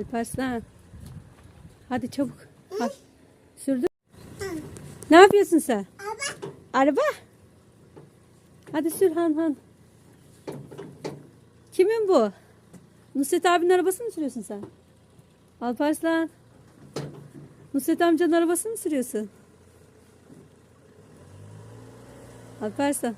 Alparslan. Hadi çabuk. Al. Sürdür. Ne yapıyorsun sen? Araba. Hadi sür Han Han. Kimin bu? Nusret abinin arabasını mı sürüyorsun sen? Alparslan. Nusret amcanın arabasını mı sürüyorsun? Alparslan.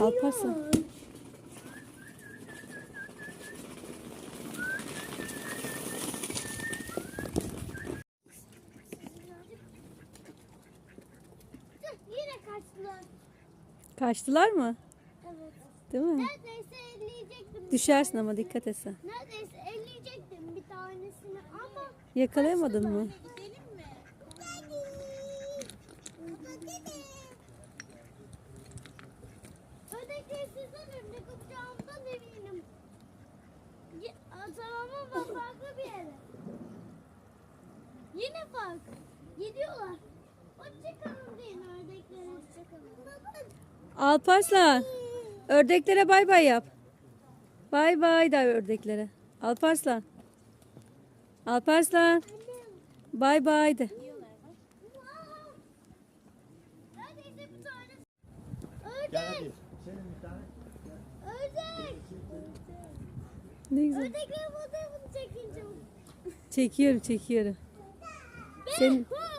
Alparslan. Kaçtılar. Kaçtılar mı? Evet. Değil mi? Neredeyse elleyecektim. Düşersin ama dikkat et sen. Neredeyse elleyecektim bir tanesini ama Yakalayamadın mı? Ama farklı bir yere. Yine fark. Gidiyorlar. Hoşçakalın deyin ördeklere. Hoşçakalın. Alparslan. Ördeklere bay bay yap. Bay bay da ördeklere. Alparslan. Alparslan. Bay bay de. Ördek. hadi. Senin bir tane. Ördek. Ne güzel. Çabuk. Çekiyorum çekiyorum. Koş.